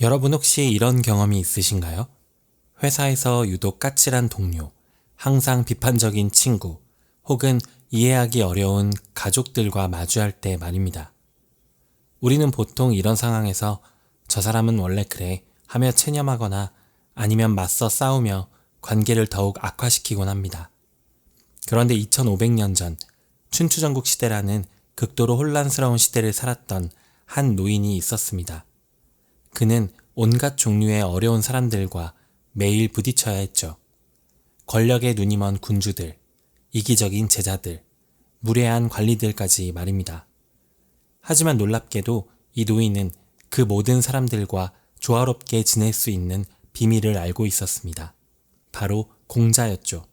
여러분 혹시 이런 경험이 있으신가요? 회사에서 유독 까칠한 동료, 항상 비판적인 친구, 혹은 이해하기 어려운 가족들과 마주할 때 말입니다. 우리는 보통 이런 상황에서 저 사람은 원래 그래 하며 체념하거나 아니면 맞서 싸우며 관계를 더욱 악화시키곤 합니다. 그런데 2500년 전 춘추전국 시대라는 극도로 혼란스러운 시대를 살았던 한 노인이 있었습니다. 그는 온갖 종류의 어려운 사람들과 매일 부딪혀야 했죠. 권력에 눈이 먼 군주들, 이기적인 제자들, 무례한 관리들까지 말입니다. 하지만 놀랍게도 이 노인은 그 모든 사람들과 조화롭게 지낼 수 있는 비밀을 알고 있었습니다. 바로 공자였죠.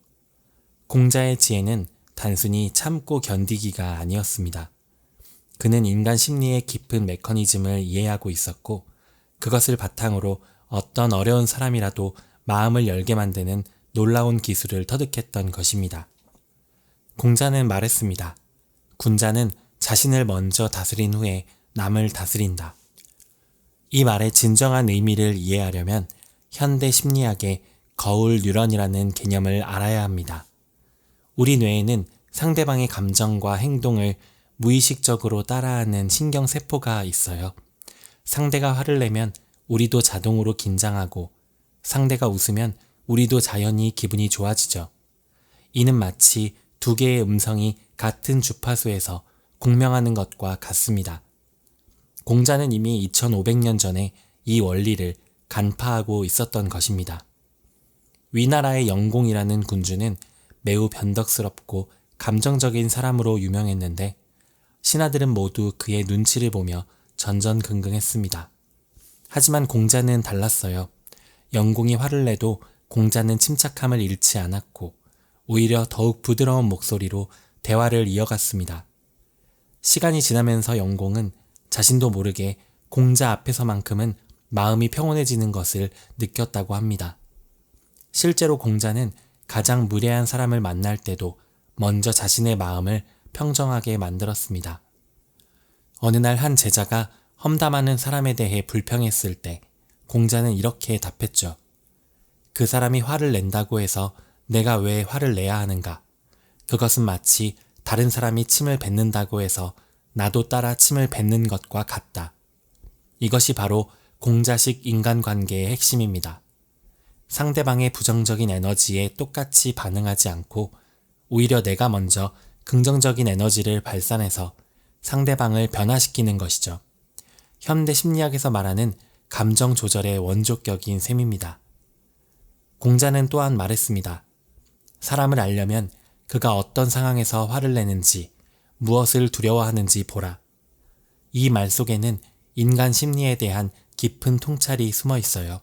공자의 지혜는 단순히 참고 견디기가 아니었습니다. 그는 인간 심리의 깊은 메커니즘을 이해하고 있었고 그것을 바탕으로 어떤 어려운 사람이라도 마음을 열게 만드는 놀라운 기술을 터득했던 것입니다. 공자는 말했습니다. 군자는 자신을 먼저 다스린 후에 남을 다스린다. 이 말의 진정한 의미를 이해하려면 현대 심리학의 거울 뉴런이라는 개념을 알아야 합니다. 우리 뇌에는 상대방의 감정과 행동을 무의식적으로 따라하는 신경세포가 있어요. 상대가 화를 내면 우리도 자동으로 긴장하고 상대가 웃으면 우리도 자연히 기분이 좋아지죠. 이는 마치 두 개의 음성이 같은 주파수에서 공명하는 것과 같습니다. 공자는 이미 2500년 전에 이 원리를 간파하고 있었던 것입니다. 위나라의 영공이라는 군주는 매우 변덕스럽고 감정적인 사람으로 유명했는데 신하들은 모두 그의 눈치를 보며 전전긍긍했습니다. 하지만 공자는 달랐어요. 영공이 화를 내도 공자는 침착함을 잃지 않았고 오히려 더욱 부드러운 목소리로 대화를 이어갔습니다. 시간이 지나면서 영공은 자신도 모르게 공자 앞에서만큼은 마음이 평온해지는 것을 느꼈다고 합니다. 실제로 공자는 가장 무례한 사람을 만날 때도 먼저 자신의 마음을 평정하게 만들었습니다. 어느 날 한 제자가 험담하는 사람에 대해 불평했을 때 공자는 이렇게 답했죠. 그 사람이 화를 낸다고 해서 내가 왜 화를 내야 하는가? 그것은 마치 다른 사람이 침을 뱉는다고 해서 나도 따라 침을 뱉는 것과 같다. 이것이 바로 공자식 인간관계의 핵심입니다. 상대방의 부정적인 에너지에 똑같이 반응하지 않고 오히려 내가 먼저 긍정적인 에너지를 발산해서 상대방을 변화시키는 것이죠. 현대 심리학에서 말하는 감정 조절의 원조격인 셈입니다. 공자는 또한 말했습니다. 사람을 알려면 그가 어떤 상황에서 화를 내는지, 무엇을 두려워하는지 보라. 이 말 속에는 인간 심리에 대한 깊은 통찰이 숨어 있어요.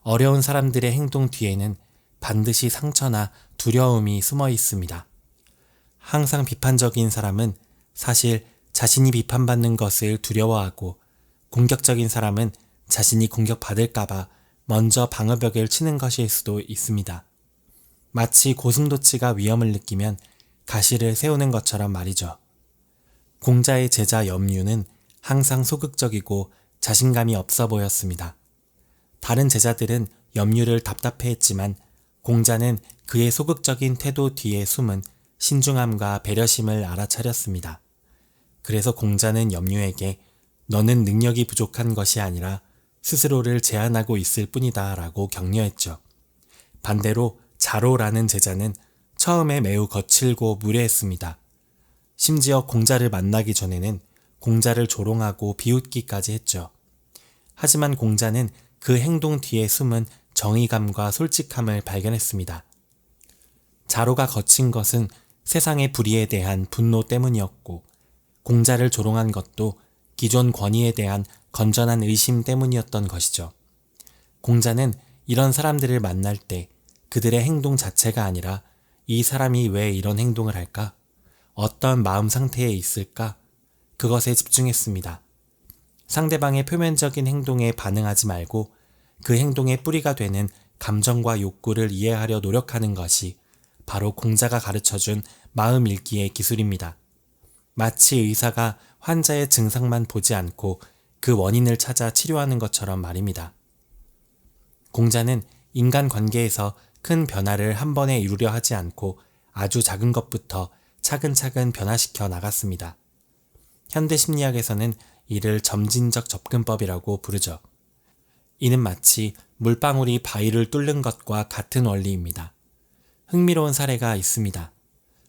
어려운 사람들의 행동 뒤에는 반드시 상처나 두려움이 숨어 있습니다. 항상 비판적인 사람은 사실 자신이 비판받는 것을 두려워하고 공격적인 사람은 자신이 공격받을까봐 먼저 방어벽을 치는 것일 수도 있습니다. 마치 고슴도치가 위험을 느끼면 가시를 세우는 것처럼 말이죠. 공자의 제자 염류는 항상 소극적이고 자신감이 없어 보였습니다. 다른 제자들은 염류를 답답해했지만 공자는 그의 소극적인 태도 뒤에 숨은 신중함과 배려심을 알아차렸습니다. 그래서 공자는 염류에게 너는 능력이 부족한 것이 아니라 스스로를 제한하고 있을 뿐이다 라고 격려했죠. 반대로 자로라는 제자는 처음에 매우 거칠고 무례했습니다. 심지어 공자를 만나기 전에는 공자를 조롱하고 비웃기까지 했죠. 하지만 공자는 그 행동 뒤에 숨은 정의감과 솔직함을 발견했습니다. 자로가 거친 것은 세상의 불의에 대한 분노 때문이었고 공자를 조롱한 것도 기존 권위에 대한 건전한 의심 때문이었던 것이죠. 공자는 이런 사람들을 만날 때 그들의 행동 자체가 아니라 이 사람이 왜 이런 행동을 할까? 어떤 마음 상태에 있을까? 그것에 집중했습니다. 상대방의 표면적인 행동에 반응하지 말고 그 행동의 뿌리가 되는 감정과 욕구를 이해하려 노력하는 것이 바로 공자가 가르쳐준 마음 읽기의 기술입니다. 마치 의사가 환자의 증상만 보지 않고 그 원인을 찾아 치료하는 것처럼 말입니다. 공자는 인간 관계에서 큰 변화를 한 번에 이루려 하지 않고 아주 작은 것부터 차근차근 변화시켜 나갔습니다. 현대 심리학에서는 이를 점진적 접근법이라고 부르죠. 이는 마치 물방울이 바위를 뚫는 것과 같은 원리입니다. 흥미로운 사례가 있습니다.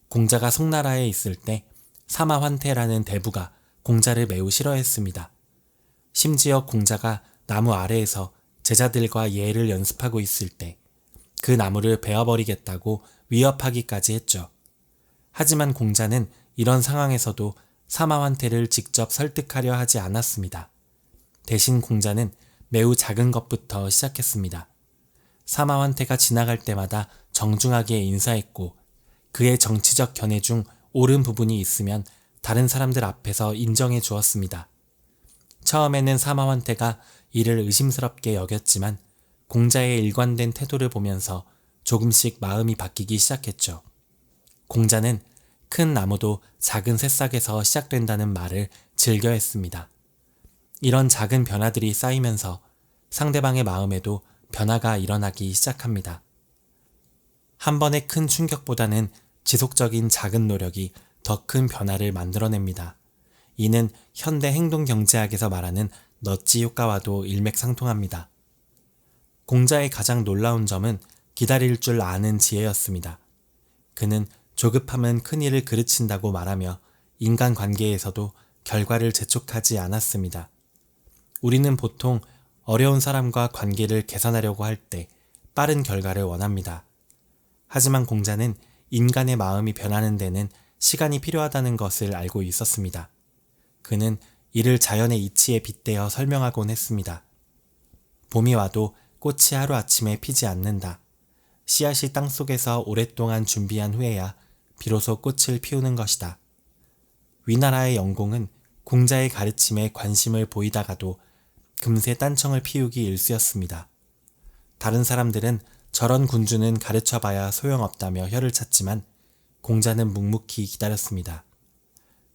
공자가 송나라에 있을 때 사마환태라는 대부가 공자를 매우 싫어했습니다. 심지어 공자가 나무 아래에서 제자들과 예를 연습하고 있을 때 그 나무를 베어버리겠다고 위협하기까지 했죠. 하지만 공자는 이런 상황에서도 사마환태를 직접 설득하려 하지 않았습니다. 대신 공자는 매우 작은 것부터 시작했습니다. 사마환태가 지나갈 때마다 정중하게 인사했고 그의 정치적 견해 중 옳은 부분이 있으면 다른 사람들 앞에서 인정해 주었습니다. 처음에는 사마환태가 이를 의심스럽게 여겼지만 공자의 일관된 태도를 보면서 조금씩 마음이 바뀌기 시작했죠. 공자는 큰 나무도 작은 새싹에서 시작된다는 말을 즐겨 했습니다. 이런 작은 변화들이 쌓이면서 상대방의 마음에도 변화가 일어나기 시작합니다. 한 번의 큰 충격보다는 지속적인 작은 노력이 더 큰 변화를 만들어냅니다. 이는 현대 행동 경제학에서 말하는 넛지 효과와도 일맥상통합니다. 공자의 가장 놀라운 점은 기다릴 줄 아는 지혜였습니다. 그는 조급함은 큰 일을 그르친다고 말하며 인간 관계에서도 결과를 재촉하지 않았습니다. 우리는 보통 어려운 사람과 관계를 개선하려고 할 때 빠른 결과를 원합니다. 하지만 공자는 인간의 마음이 변하는 데는 시간이 필요하다는 것을 알고 있었습니다. 그는 이를 자연의 이치에 빗대어 설명하곤 했습니다. 봄이 와도 꽃이 하루아침에 피지 않는다. 씨앗이 땅 속에서 오랫동안 준비한 후에야 비로소 꽃을 피우는 것이다. 위나라의 영공은 공자의 가르침에 관심을 보이다가도 금세 딴청을 피우기 일쑤였습니다. 다른 사람들은 저런 군주는 가르쳐봐야 소용없다며 혀를 찼지만 공자는 묵묵히 기다렸습니다.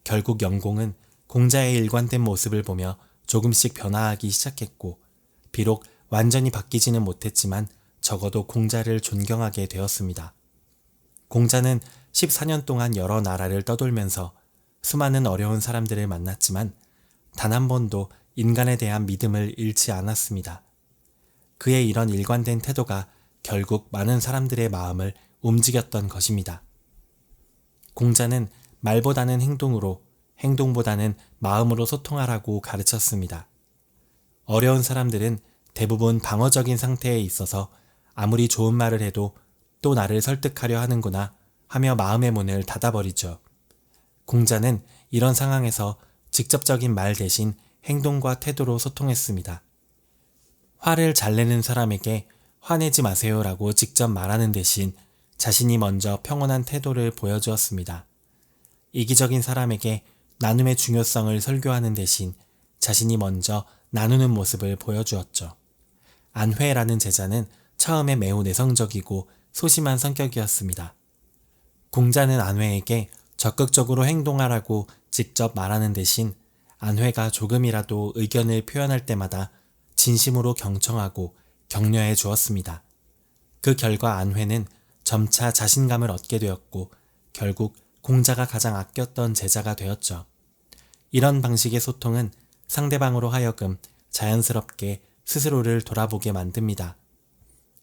결국 영공은 공자의 일관된 모습을 보며 조금씩 변화하기 시작했고, 비록 완전히 바뀌지는 못했지만 적어도 공자를 존경하게 되었습니다. 공자는 14년 동안 여러 나라를 떠돌면서 수많은 어려운 사람들을 만났지만 단 한 번도 인간에 대한 믿음을 잃지 않았습니다. 그의 이런 일관된 태도가 결국 많은 사람들의 마음을 움직였던 것입니다. 공자는 말보다는 행동으로, 행동보다는 마음으로 소통하라고 가르쳤습니다. 어려운 사람들은 대부분 방어적인 상태에 있어서 아무리 좋은 말을 해도 또 나를 설득하려 하는구나 하며 마음의 문을 닫아버리죠. 공자는 이런 상황에서 직접적인 말 대신 행동과 태도로 소통했습니다. 화를 잘 내는 사람에게 화내지 마세요라고 직접 말하는 대신 자신이 먼저 평온한 태도를 보여주었습니다. 이기적인 사람에게 나눔의 중요성을 설교하는 대신 자신이 먼저 나누는 모습을 보여주었죠. 안회라는 제자는 처음에 매우 내성적이고 소심한 성격이었습니다. 공자는 안회에게 적극적으로 행동하라고 직접 말하는 대신 안회가 조금이라도 의견을 표현할 때마다 진심으로 경청하고 격려해 주었습니다. 그 결과 안회는 점차 자신감을 얻게 되었고 결국 공자가 가장 아꼈던 제자가 되었죠. 이런 방식의 소통은 상대방으로 하여금 자연스럽게 스스로를 돌아보게 만듭니다.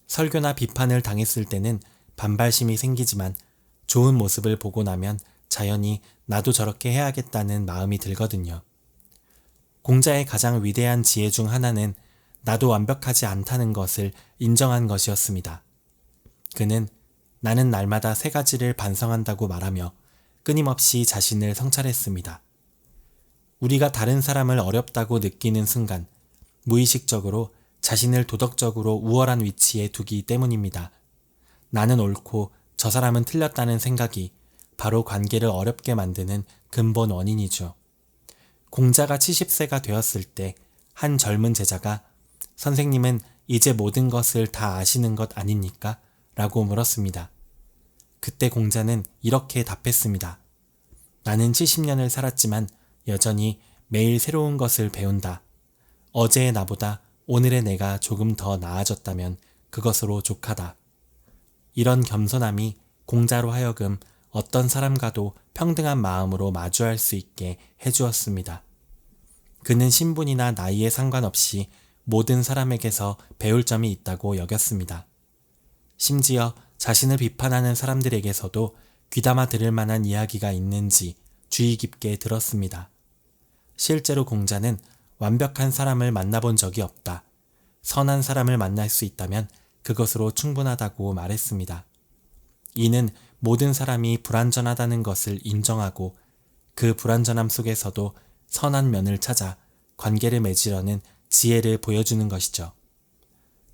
설교나 비판을 당했을 때는 반발심이 생기지만 좋은 모습을 보고 나면 자연히 나도 저렇게 해야겠다는 마음이 들거든요. 공자의 가장 위대한 지혜 중 하나는 나도 완벽하지 않다는 것을 인정한 것이었습니다. 그는 나는 날마다 세 가지를 반성한다고 말하며 끊임없이 자신을 성찰했습니다. 우리가 다른 사람을 어렵다고 느끼는 순간 무의식적으로 자신을 도덕적으로 우월한 위치에 두기 때문입니다. 나는 옳고 저 사람은 틀렸다는 생각이 바로 관계를 어렵게 만드는 근본 원인이죠. 공자가 70세가 되었을 때 한 젊은 제자가 선생님은 이제 모든 것을 다 아시는 것 아닙니까? 라고 물었습니다. 그때 공자는 이렇게 답했습니다. 나는 70년을 살았지만 여전히 매일 새로운 것을 배운다. 어제의 나보다 오늘의 내가 조금 더 나아졌다면 그것으로 족하다. 이런 겸손함이 공자로 하여금 어떤 사람과도 평등한 마음으로 마주할 수 있게 해주었습니다. 그는 신분이나 나이에 상관없이 모든 사람에게서 배울 점이 있다고 여겼습니다. 심지어 자신을 비판하는 사람들에게서도 귀담아 들을 만한 이야기가 있는지 주의 깊게 들었습니다. 실제로 공자는 완벽한 사람을 만나본 적이 없다. 선한 사람을 만날 수 있다면 그것으로 충분하다고 말했습니다. 이는 모든 사람이 불완전하다는 것을 인정하고 그 불완전함 속에서도 선한 면을 찾아 관계를 맺으려는 지혜를 보여주는 것이죠.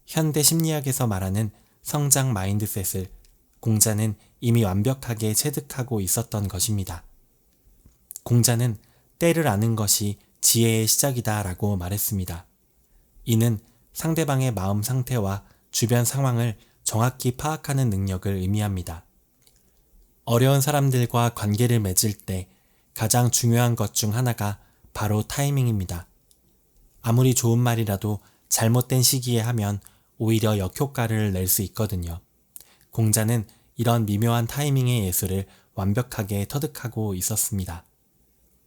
현대 심리학에서 말하는 성장 마인드셋을 공자는 이미 완벽하게 체득하고 있었던 것입니다. 공자는 때를 아는 것이 지혜의 시작이다 라고 말했습니다. 이는 상대방의 마음 상태와 주변 상황을 정확히 파악하는 능력을 의미합니다. 어려운 사람들과 관계를 맺을 때 가장 중요한 것 중 하나가 바로 타이밍입니다. 아무리 좋은 말이라도 잘못된 시기에 하면 오히려 역효과를 낼 수 있거든요. 공자는 이런 미묘한 타이밍의 예술을 완벽하게 터득하고 있었습니다.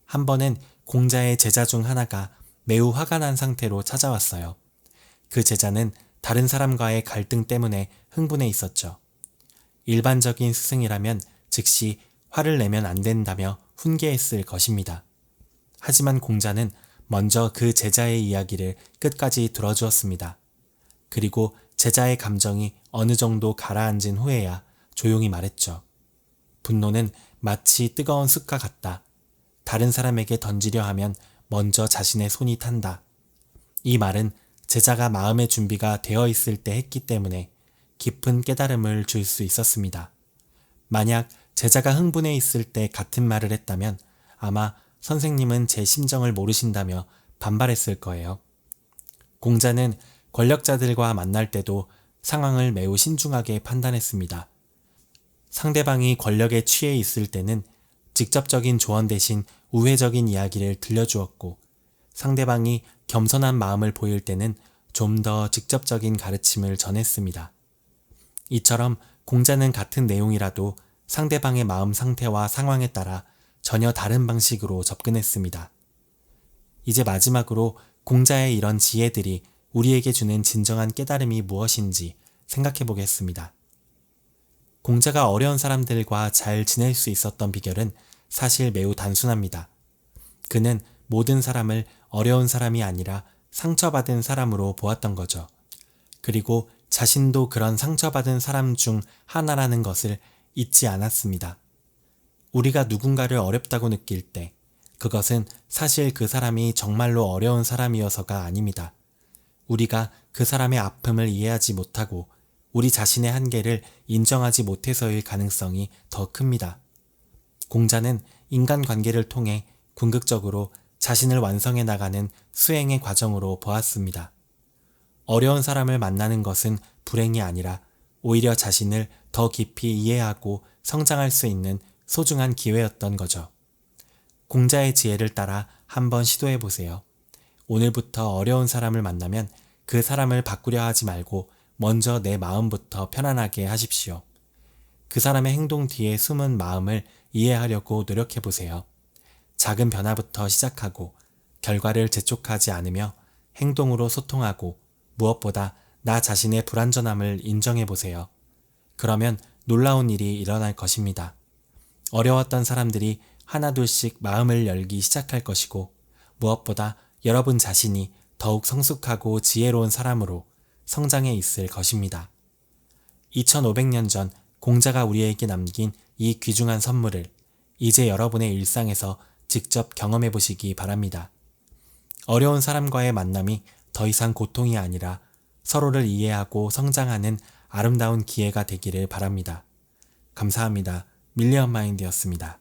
한 번은 공자의 제자 중 하나가 매우 화가 난 상태로 찾아왔어요. 그 제자는 다른 사람과의 갈등 때문에 흥분해 있었죠. 일반적인 스승이라면 즉시 화를 내면 안 된다며 훈계했을 것입니다. 하지만 공자는 먼저 그 제자의 이야기를 끝까지 들어주었습니다. 그리고 제자의 감정이 어느 정도 가라앉은 후에야 조용히 말했죠. 분노는 마치 뜨거운 숯과 같다. 다른 사람에게 던지려 하면 먼저 자신의 손이 탄다. 이 말은 제자가 마음의 준비가 되어 있을 때 했기 때문에 깊은 깨달음을 줄 수 있었습니다. 만약 제자가 흥분해 있을 때 같은 말을 했다면 아마 선생님은 제 심정을 모르신다며 반발했을 거예요. 공자는 권력자들과 만날 때도 상황을 매우 신중하게 판단했습니다. 상대방이 권력에 취해 있을 때는 직접적인 조언 대신 우회적인 이야기를 들려주었고 상대방이 겸손한 마음을 보일 때는 좀 더 직접적인 가르침을 전했습니다. 이처럼 공자는 같은 내용이라도 상대방의 마음 상태와 상황에 따라 전혀 다른 방식으로 접근했습니다. 이제 마지막으로 공자의 이런 지혜들이 우리에게 주는 진정한 깨달음이 무엇인지 생각해 보겠습니다. 공자가 어려운 사람들과 잘 지낼 수 있었던 비결은 사실 매우 단순합니다. 그는 모든 사람을 어려운 사람이 아니라 상처받은 사람으로 보았던 거죠. 그리고 자신도 그런 상처받은 사람 중 하나라는 것을 잊지 않았습니다. 우리가 누군가를 어렵다고 느낄 때 그것은 사실 그 사람이 정말로 어려운 사람이어서가 아닙니다. 우리가 그 사람의 아픔을 이해하지 못하고 우리 자신의 한계를 인정하지 못해서일 가능성이 더 큽니다. 공자는 인간 관계를 통해 궁극적으로 자신을 완성해 나가는 수행의 과정으로 보았습니다. 어려운 사람을 만나는 것은 불행이 아니라 오히려 자신을 더 깊이 이해하고 성장할 수 있는 소중한 기회였던 거죠. 공자의 지혜를 따라 한번 시도해 보세요. 오늘부터 어려운 사람을 만나면 그 사람을 바꾸려 하지 말고 먼저 내 마음부터 편안하게 하십시오. 그 사람의 행동 뒤에 숨은 마음을 이해하려고 노력해 보세요. 작은 변화부터 시작하고 결과를 재촉하지 않으며 행동으로 소통하고 무엇보다 나 자신의 불완전함을 인정해 보세요. 그러면 놀라운 일이 일어날 것입니다. 어려웠던 사람들이 하나둘씩 마음을 열기 시작할 것이고 무엇보다 여러분 자신이 더욱 성숙하고 지혜로운 사람으로 성장해 있을 것입니다. 2500년 전 공자가 우리에게 남긴 이 귀중한 선물을 이제 여러분의 일상에서 직접 경험해 보시기 바랍니다. 어려운 사람과의 만남이 더 이상 고통이 아니라 서로를 이해하고 성장하는 아름다운 기회가 되기를 바랍니다. 감사합니다. 밀리언 마인드였습니다.